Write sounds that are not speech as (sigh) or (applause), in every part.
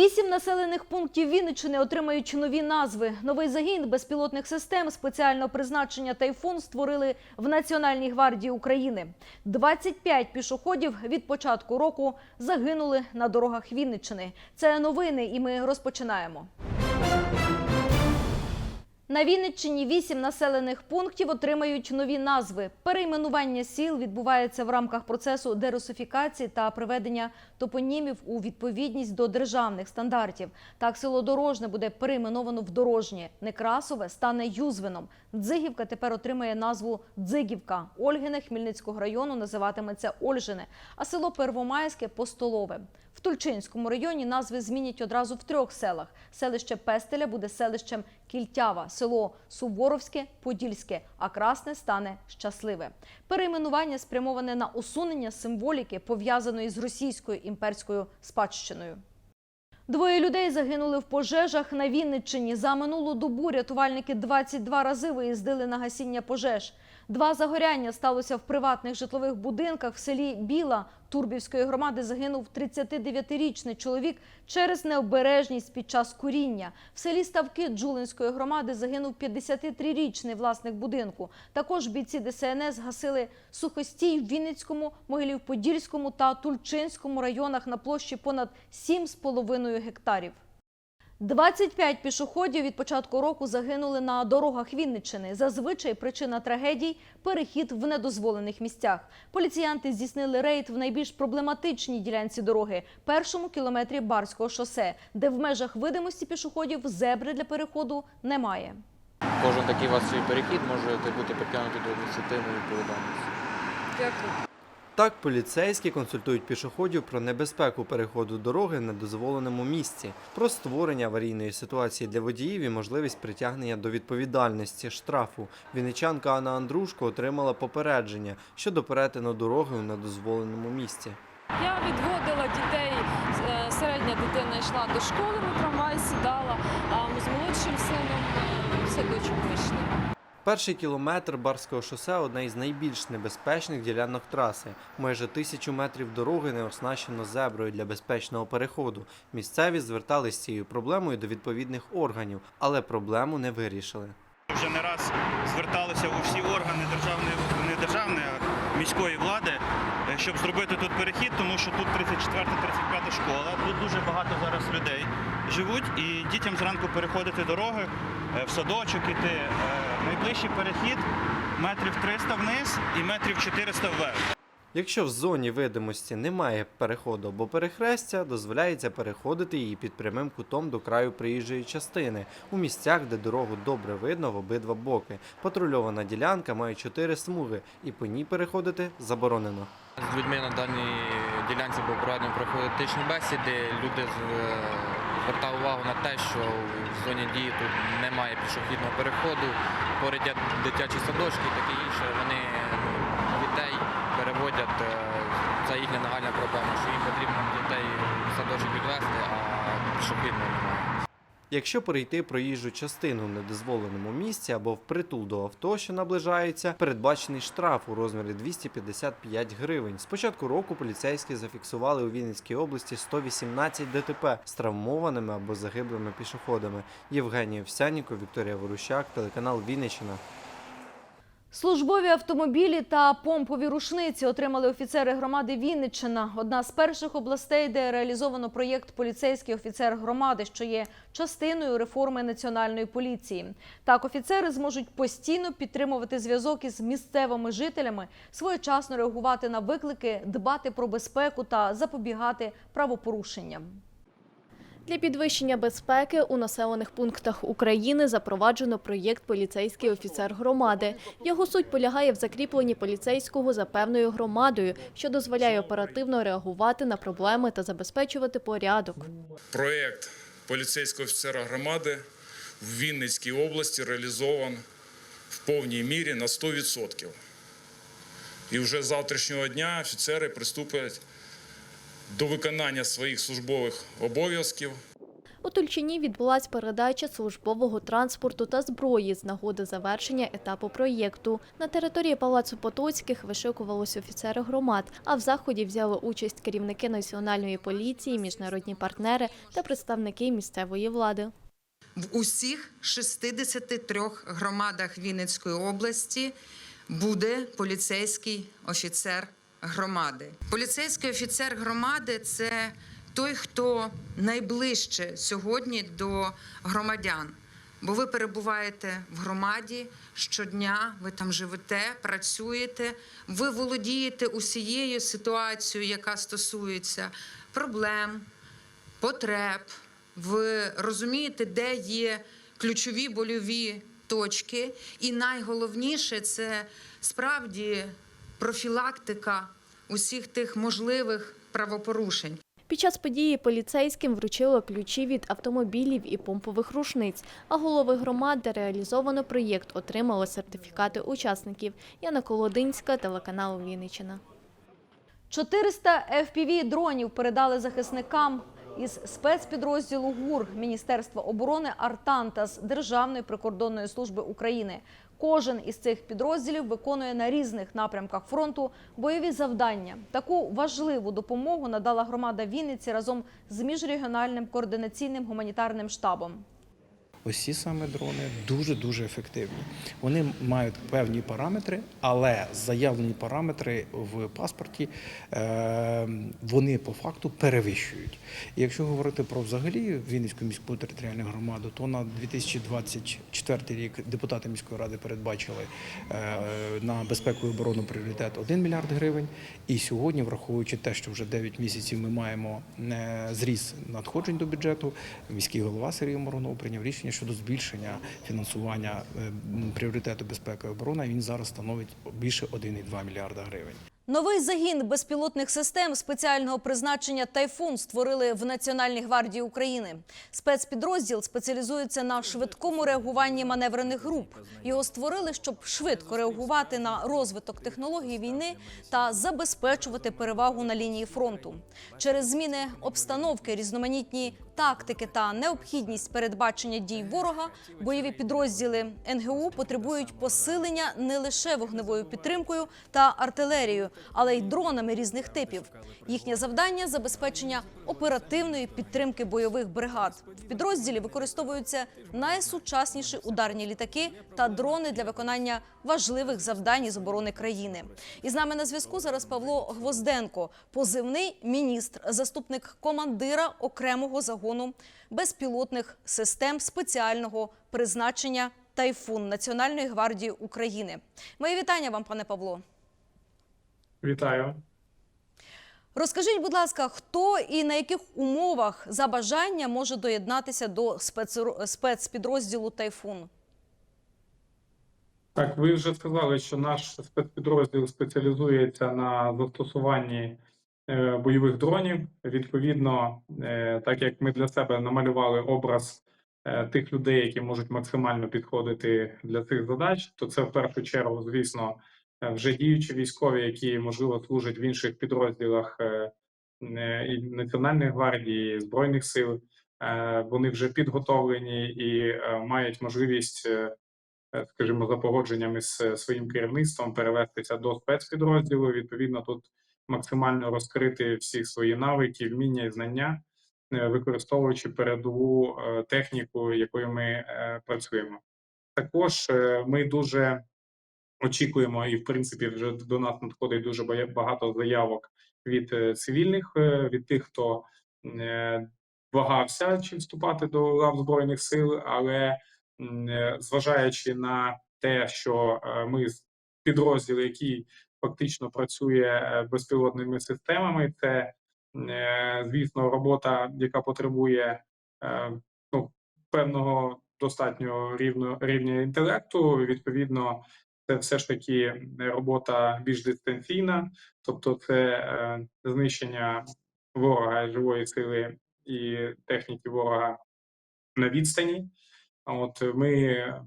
Вісім населених пунктів Вінниччини отримають нові назви. Новий загін безпілотних систем спеціального призначення «Тайфун» створили в Національній гвардії України. 25 пішоходів від початку року загинули на дорогах Вінниччини. Це новини, і ми розпочинаємо. На Вінниччині вісім населених пунктів отримають нові назви. Перейменування сіл відбувається в рамках процесу дерусифікації та приведення топонімів у відповідність до державних стандартів. Так, село Дорожне буде перейменовано в Дорожнє. Некрасове стане Юзвином. Дзигівка тепер отримає назву Дзигівка. Ольгине Хмельницького району називатиметься Ольжине, а село Первомайське Постолове. Тульчинському районі назви змінять одразу в трьох селах. Селище Пестеля буде селищем Кільтява, село Суворовське, Подільське, а Красне стане Щасливе. Перейменування спрямоване на усунення символіки, пов'язаної з російською імперською спадщиною. Двоє людей загинули в пожежах на Вінниччині. За минулу добу рятувальники 22 рази виїздили на гасіння пожеж. Два загоряння сталося в приватних житлових будинках в селі Біла Турбівської громади. Загинув 39-річний чоловік через необережність під час куріння. В селі Ставки Джулинської громади загинув 53-річний власник будинку. Також бійці ДСНС гасили сухостій в Вінницькому, Могилів-Подільському та Тульчинському районах на площі понад 7,5 гектарів. 25 пішоходів від початку року загинули на дорогах Вінниччини. Зазвичай причина трагедій – перехід в недозволених місцях. Поліціянти здійснили рейд в найбільш проблематичній ділянці дороги – першому кілометрі Барського шосе, де в межах видимості пішоходів зебри для переходу немає. Кожен такий у вас свій перехід може бути притягнутий до адміністративної відповідальності. Дякую. Так, поліцейські консультують пішоходів про небезпеку переходу дороги в недозволеному місці, про створення аварійної ситуації для водіїв і можливість притягнення до відповідальності штрафу. Вінничанка Анна Андрушко отримала попередження щодо перетину дороги у недозволеному місці. Я відводила дітей, е, середня дитина йшла до школи, на трамвай сідала, а з молодшим сином е, в садочок вийшли. Перший кілометр Барського шосе одна із найбільш небезпечних ділянок траси. Майже тисячу метрів дороги не оснащено зеброю для безпечного переходу. Місцеві звертались з цією проблемою до відповідних органів, але проблему не вирішили. Вже не раз зверталися у всі органи державної не державної, а міської влади, е, щоб зробити тут перехід, тому що тут 34-35 школа. Тут дуже багато зараз людей живуть, і дітям зранку переходити дороги в садочок іти. Е, Найближчий перехід метрів 300 вниз і метрів 400 вверх. Якщо в зоні видимості немає переходу або перехрестя, дозволяється переходити її під прямим кутом до краю проїжджої частини у місцях, де дорогу добре видно в обидва боки. Патрульована ділянка має чотири смуги, і по ній переходити заборонено. З людьми на даній ділянці був проведено профілактичні бесіди. Люди з- звертали увагу на те, що в зоні дії тут немає пішохідного переходу, поряд дитячі садочки і таке інше. Вони ну, дітей переводять. е, Це їхня нагальна проблема, що їм потрібно дітей в садочок відвести, а пішохідного немає. Якщо перейти проїжджу частину в недозволеному місці або впритул до авто, що наближається, передбачений штраф у розмірі 255 гривень. З початку року поліцейські зафіксували у Вінницькій області 118 ДТП з травмованими або загиблими пішоходами. Євгенія Овсянніко, Вікторія Ворущак, телеканал Вінниччина. Службові автомобілі та помпові рушниці отримали офіцери громади Вінниччина. Одна з перших областей, де реалізовано проєкт Поліцейський офіцер громади, що є частиною реформи національної поліції. Так, офіцери зможуть постійно підтримувати зв'язок із місцевими жителями, своєчасно реагувати на виклики, дбати про безпеку та запобігати правопорушенням. Для підвищення безпеки у населених пунктах України запроваджено проєкт Поліцейський офіцер громади. Його суть полягає в закріпленні поліцейського за певною громадою, що дозволяє оперативно реагувати на проблеми та забезпечувати порядок. Проєкт поліцейського офіцера громади в Вінницькій області реалізован в повній мірі на 100%. І вже з завтрашнього дня офіцери приступлять до виконання своїх службових обов'язків У Тульчині відбулась передача службового транспорту та зброї з нагоди завершення етапу проєкту. На території Палацу Потоцьких вишикувалися офіцери громад, а в заході взяли участь керівники національної поліції, міжнародні партнери та представники місцевої влади. В усіх 63 громадах Вінницької області буде поліцейський офіцер громади. Поліцейський офіцер громади це той, хто найближче сьогодні до громадян. Бо ви перебуваєте в громаді щодня, ви там живете, працюєте, ви володієте усією ситуацією, яка стосується проблем, потреб. Ви розумієте, де є ключові больові точки, і найголовніше це справді профілактика усіх тих можливих правопорушень. Під час події поліцейським вручили ключі від автомобілів і помпових рушниць, а голови громад, де реалізовано проєкт, отримали сертифікати учасників. Яна Колодинська, телеканал Вінниччина. 400 FPV дронів передали захисникам із спецпідрозділу ГУР Міністерства оборони Артантас Державної прикордонної служби України. Кожен із цих підрозділів виконує на різних напрямках фронту бойові завдання. Таку важливу допомогу надала громада Вінниці разом з міжрегіональним координаційним гуманітарним штабом. Ось ці саме дрони дуже дуже ефективні. Вони мають певні параметри, але заявлені параметри в паспорті е, вони по факту перевищують. І якщо говорити про взагалі Вінницьку міську територіальну громаду, то на 2024 рік депутати міської ради передбачили е, на безпеку і оборону пріоритет 1 мільярд гривень. І сьогодні, враховуючи те, що вже 9 місяців ми маємо е, зріс надходжень до бюджету, міський голова Сергій Моронов прийняв рішення щодо збільшення фінансування е, пріоритету безпеки і оборони. Він зараз становить більше 1,2 мільярда гривень. Новий загін безпілотних систем спеціального призначення Тайфун створили в Національній гвардії України. Спецпідрозділ спеціалізується на швидкому реагуванні маневрених груп. Його створили, щоб швидко реагувати на розвиток технологій війни та забезпечувати перевагу на лінії фронту. Через зміни обстановки, різноманітні тактики та необхідність передбачення дій ворога, бойові підрозділи НГУ потребують посилення не лише вогневою підтримкою та артилерією, але й дронами різних типів. Їхнє завдання забезпечення оперативної підтримки бойових бригад. В підрозділі використовуються найсучасніші ударні літаки та дрони для виконання важливих завдань із оборони країни. І з нами на зв'язку зараз Павло Гвозденко, позивний міністр, заступник командира окремого загону безпілотних систем спеціального призначення Тайфун Національної гвардії України. Мої вітання вам, пане Павло. Вітаю. Розкажіть, будь ласка, хто і на яких умовах за бажання може доєднатися до спецпідрозділу Тайфун? Так, ви вже сказали, що наш спецпідрозділ спеціалізується на застосуванні е, бойових дронів. Відповідно, е, так як ми для себе намалювали образ е, тих людей, які можуть максимально підходити для цих задач, то це в першу чергу, звісно, вже діючі військові, які можливо служать в інших підрозділах е, е, Національної гвардії, Збройних сил. Е, Вони вже підготовлені і е, мають можливість. е, е, скажімо, за погодженням із е, своїм керівництвом перевестися до спецпідрозділу. Відповідно, тут максимально розкрити всі свої навики, вміння і знання, е, використовуючи передову е, техніку, якою ми е, працюємо. Також е, ми дуже очікуємо, і в принципі вже до нас надходить дуже багато заявок від е, цивільних, е, від тих, хто е, вагався чи вступати до лав збройних сил, але зважаючи на те, що ми підрозділ, який фактично працює безпілотними системами, це звісно робота, яка потребує ну, певного достатнього рівно рівня інтелекту. Відповідно, це все ж таки робота більш дистанційна, тобто це е, знищення ворога живої сили і техніки ворога на відстані. От ми е,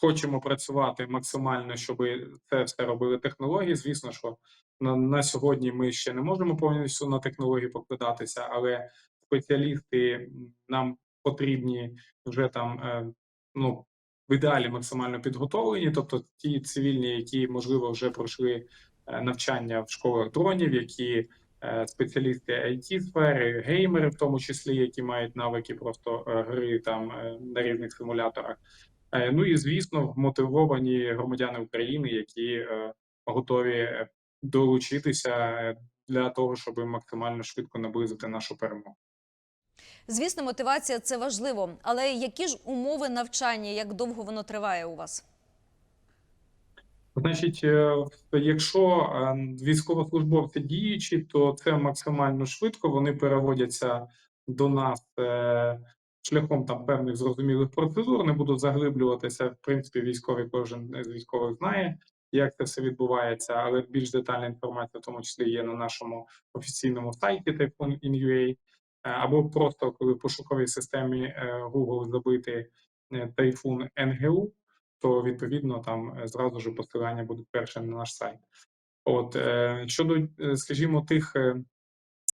хочемо працювати максимально, щоб це все робили технології. Звісно, що на, на сьогодні ми ще не можемо повністю на технології покладатися, але спеціалісти нам потрібні вже там е, ну в ідеалі максимально підготовлені, тобто ті цивільні, які можливо вже пройшли е, навчання в школах дронів, які е, спеціалісти it сфери, геймери, в тому числі, які мають навики просто е, гри там на різних симуляторах. Ну і звісно, мотивовані громадяни України, які готові долучитися для того, щоб максимально швидко наблизити нашу перемогу. Звісно, мотивація це важливо, але які ж умови навчання, як довго воно триває у вас? Значить, е, якщо е, військовослужбовці діючі, то це максимально швидко. Вони переводяться до нас е, шляхом там певних зрозумілих процедур. Не буду заглиблюватися. В принципі, військовий кожен з військових знає, як це все відбувається, але більш детальна інформація, в тому числі, є на нашому офіційному сайті Typhoon.in.ua, або просто коли в пошуковій системі е, Google забити е, Typhoon NGU, то відповідно там е, зразу ж посилання буде перше на наш сайт. От е, щодо, е, скажімо, тих е,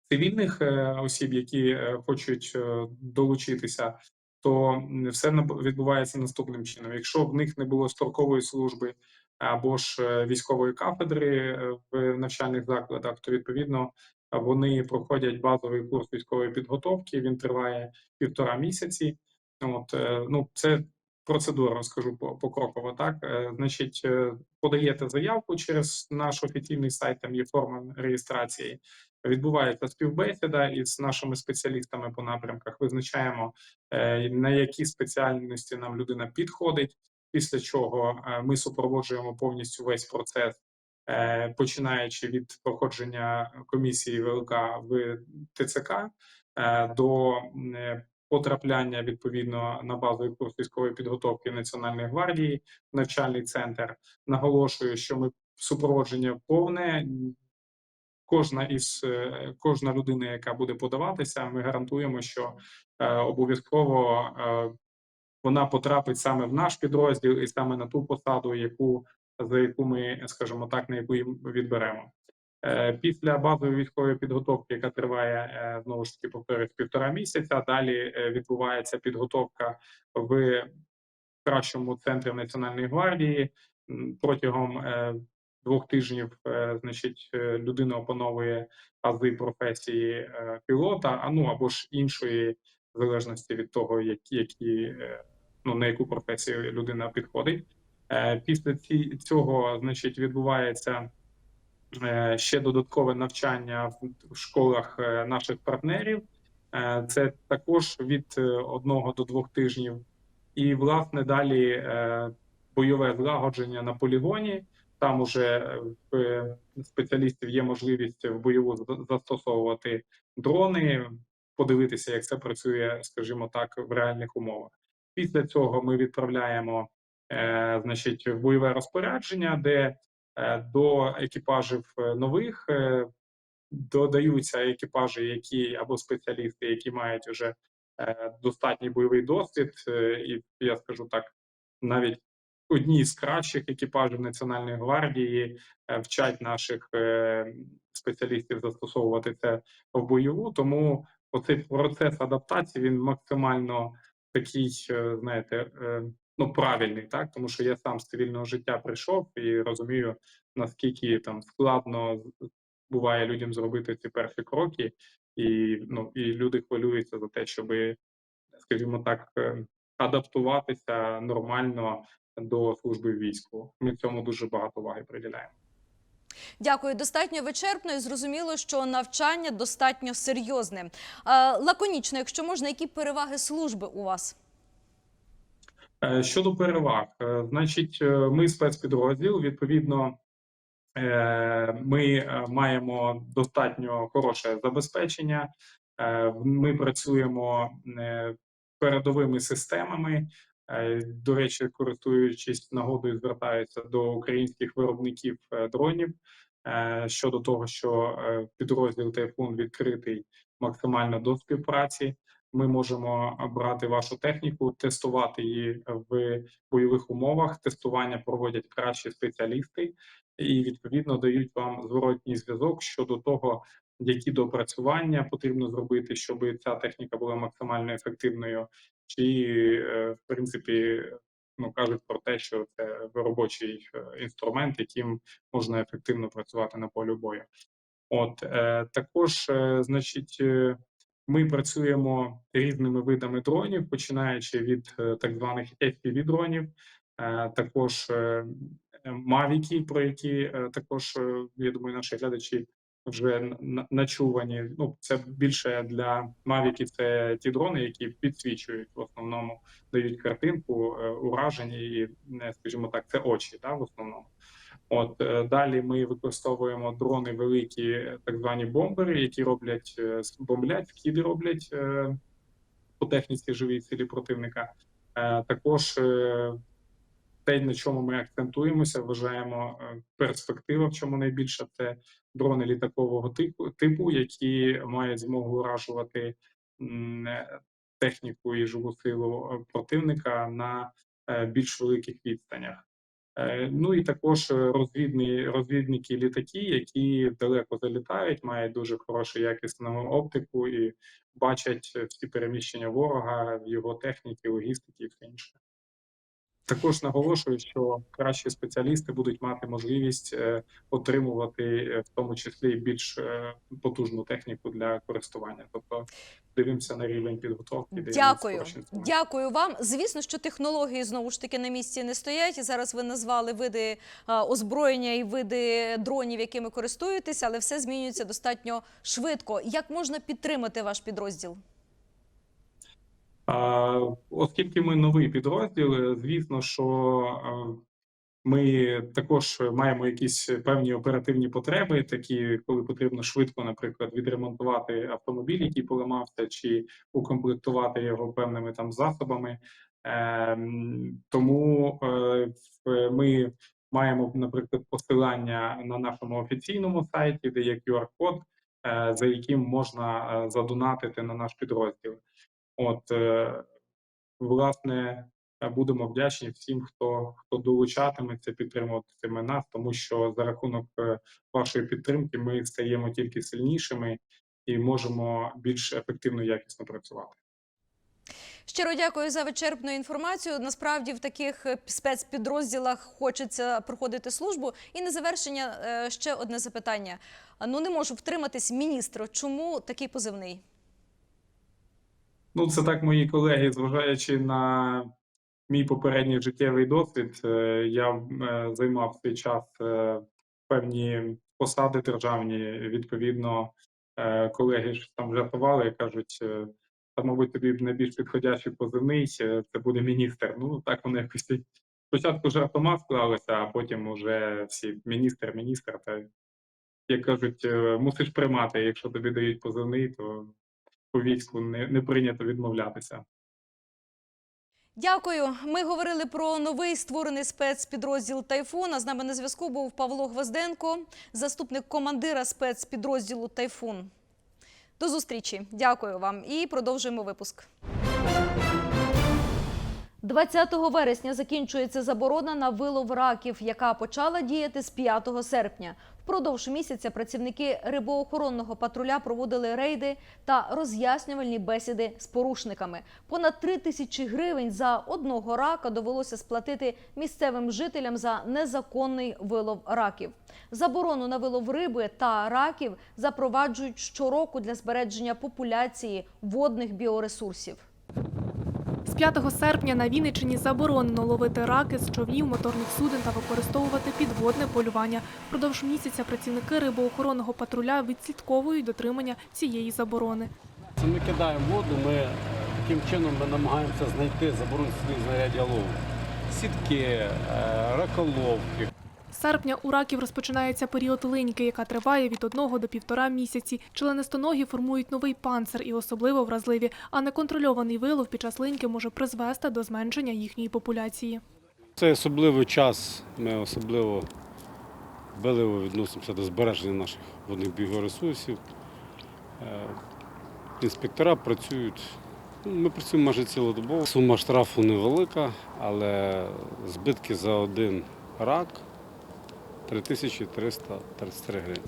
цивільних е, осіб, які е, хочуть е, долучитися, то все відбувається наступним чином. Якщо в них не було строкової служби або ж е, військової кафедри е, в навчальних закладах, то відповідно е, вони проходять базовий курс військової підготовки. Він триває півтора місяці. От е, ну це процедура, розкажу по- покроково. Так, Е, значить, е, подаєте заявку через наш офіційний сайт, там є форма реєстрації. Відбувається співбесіда із нашими спеціалістами по напрямках. Визначаємо на які спеціальності нам людина підходить. Після чого ми супроводжуємо повністю весь процес, починаючи від проходження комісії ВЛК в ТЦК е, до е, потрапляння відповідно на базовий курс військової підготовки Національної гвардії, навчальний центр. Наголошую, що ми супроводження повне. Кожна із е, кожна людина, яка буде подаватися, ми гарантуємо, що е, обов'язково е, вона потрапить саме в наш підрозділ і саме на ту посаду, яку за яку ми, скажімо так, на яку їм відберемо. Е, Після базової військової підготовки, яка триває е, знову ж таки повторюсь, півтора місяця. Далі е, відбувається підготовка в кращому центрі Національної гвардії протягом двох тижнів. Значить, людина опановує ази професії пілота, а ну або ж іншої, в залежності від того, які, які ну на яку професію людина підходить. Е, Після цього, значить, відбувається е, ще додаткове навчання в школах е, наших партнерів. Це також від одного до двох тижнів. І, власне, далі бойове злагодження на полігоні. Там уже в спеціалістів є можливість в бойову за- застосовувати дрони, подивитися, як це працює, скажімо так, в реальних умовах. Після цього ми відправляємо значить, бойове розпорядження, де е, до екіпажів е, нових е, додаються екіпажі, які або спеціалісти, які мають вже е, достатній бойовий досвід, е, і я скажу так, навіть одні з кращих екіпажів Національної гвардії е, вчать наших е, спеціалістів застосовувати це в бойову. Тому оцей процес адаптації він максимально такий, е, знаєте, е, ну правильний, так тому що я сам з цивільного життя прийшов і розумію наскільки там складно буває людям зробити ці перші кроки, і ну і люди хвилюються за те, щоб, скажімо так, е, адаптуватися нормально до служби війську. Ми цьому дуже багато уваги приділяємо. Дякую, достатньо вичерпно і зрозуміло, що навчання достатньо серйозне. Е, Лаконічно, якщо можна, які переваги служби у вас? Е, Щодо переваг, е, значить, е, ми спецпідрозділ. Відповідно, ми маємо достатньо хороше забезпечення. Ми працюємо передовими системами. До речі, користуючись нагодою, звертаюся до українських виробників дронів щодо того, що підрозділ Тайфун відкритий максимально до співпраці. Ми можемо брати вашу техніку, тестувати її в бойових умовах. Тестування проводять кращі спеціалісти, і відповідно дають вам зворотній зв'язок щодо того, які допрацювання потрібно зробити, щоб ця техніка була максимально ефективною, чи е, в принципі ну кажуть про те, що це робочий е, інструмент, яким можна ефективно працювати на полі бою. От е, також, е, значить, е, ми працюємо різними видами дронів, починаючи від е, так званих fpv дронів, е, також е, мавіки, про які також я думаю, наші глядачі вже начувані. Ну це більше для мавіки. Це ті дрони, які підсвічують в основному, дають картинку, ураження і, скажімо так, це очі, да, в основному. От е, далі ми використовуємо дрони великі, так звані бомбери, які роблять е, бомблять, скиди роблять е, по техніці живій цілі противника. Також те, на чому ми акцентуємося, вважаємо перспектива, в чому найбільше це дрони літакового типу, типу, які мають змогу уражувати техніку і живу силу противника на більш великих відстанях. Е, Ну і також е, розвідні розвідники літаки, які далеко залітають, мають дуже хорошу якісну оптику і бачать е, всі переміщення ворога, його техніки, логістики і все інше. Також наголошую, що кращі спеціалісти будуть мати можливість е, отримувати е, в тому числі більш е, потужну техніку для користування. Тобто дивимося на рівень підготовки. Дякую. Дякую вам. Звісно, що технології знову ж таки на місці не стоять. Зараз ви назвали види озброєння і види дронів, якими користуєтесь, але все змінюється достатньо швидко. Як можна підтримати ваш підрозділ? Оскільки ми новий підрозділ, е, звісно, що е, ми також маємо якісь певні оперативні потреби, такі, коли потрібно швидко, наприклад, відремонтувати автомобіль, який поламався, чи укомплектувати його певними там засобами. Ем, Тому е, ми маємо, наприклад, посилання на нашому офіційному сайті, де є QR-код, за яким можна задонатити на наш підрозділ. От, е, власне, е, будемо вдячні всім, хто, хто долучатиметься, підтримуватиме нас, тому що за рахунок е, вашої підтримки ми стаємо тільки сильнішими і можемо більш ефективно і якісно працювати. Щиро дякую за вичерпну інформацію. Насправді в таких спецпідрозділах хочеться проходити службу. І на завершення ще одне запитання. Ну не можу втриматись, міністр. Чому такий позивний? Ну, це так, мої колеги, зважаючи на мій попередній життєвий досвід, е, я е, займав свій час е, певні посади державні. Відповідно, колеги ж там жартували кажуть, та, мабуть, тобі найбільш підходящий позивний це буде міністр. Ну, так воно якось (laughs) спочатку жартома склалося, а потім уже всі міністр, міністр. Та як кажуть, мусиш приймати. Якщо тобі дають позивний, то по війську не, не прийнято відмовлятися. Дякую. Ми говорили про новий створений спецпідрозділ Тайфун. А з нами на зв'язку був Павло Гвозденко, заступник командира спецпідрозділу Тайфун. До зустрічі. Дякую вам і продовжуємо випуск. 20 вересня закінчується заборона на вилов раків, яка почала діяти з 5 серпня. Впродовж місяця працівники рибоохоронного патруля проводили рейди та роз'яснювальні бесіди з порушниками. Понад 3 тисячі гривень за одного рака довелося сплатити місцевим жителям за незаконний вилов раків. Заборону на вилов риби та раків запроваджують щороку для збереження популяції водних біоресурсів. З 5 серпня на Вінниччині заборонено ловити раки з човнів, моторних суден та використовувати підводне полювання. Продовж місяця працівники рибоохоронного патруля відслідковують дотримання цієї заборони. Це ми кидаємо воду, ми е, таким чином ми намагаємося знайти заборонені знаряддя лову. Сітки, е, раколовки, серпня у раків розпочинається період линьки, яка триває від одного до півтора місяці. Членистоногі формують новий панцир і особливо вразливі, а неконтрольований вилов під час линьки може призвести до зменшення їхньої популяції. Це особливий час. Ми особливо дбаливо відносимося до збереження наших водних біоресурсів. Е, Інспектора працюють. Ми працюємо майже цілодобово. Сума штрафу невелика, але збитки за один рак 3333 гривні.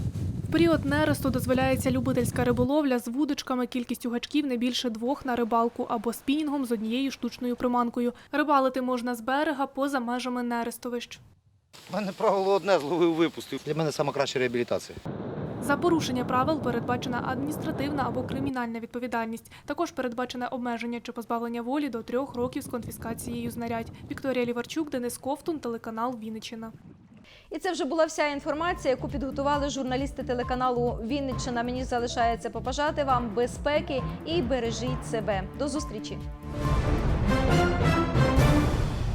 В період нересту дозволяється любительська риболовля з вудочками кількістю гачків не більше двох на рибалку або спінінгом з однією штучною приманкою. Рибалити можна з берега поза межами нерестовищ. У мене правило одне зловив випустив. Для мене найкраща реабілітація. За порушення правил передбачена адміністративна або кримінальна відповідальність. Також передбачене обмеження чи позбавлення волі до трьох років з конфіскацією знарядь. Вікторія Ліварчук, Денис Ковтун, телеканал Вінниччина. І це вже була вся інформація, яку підготували журналісти телеканалу Вінниччина. Мені залишається побажати вам безпеки і бережіть себе. До зустрічі.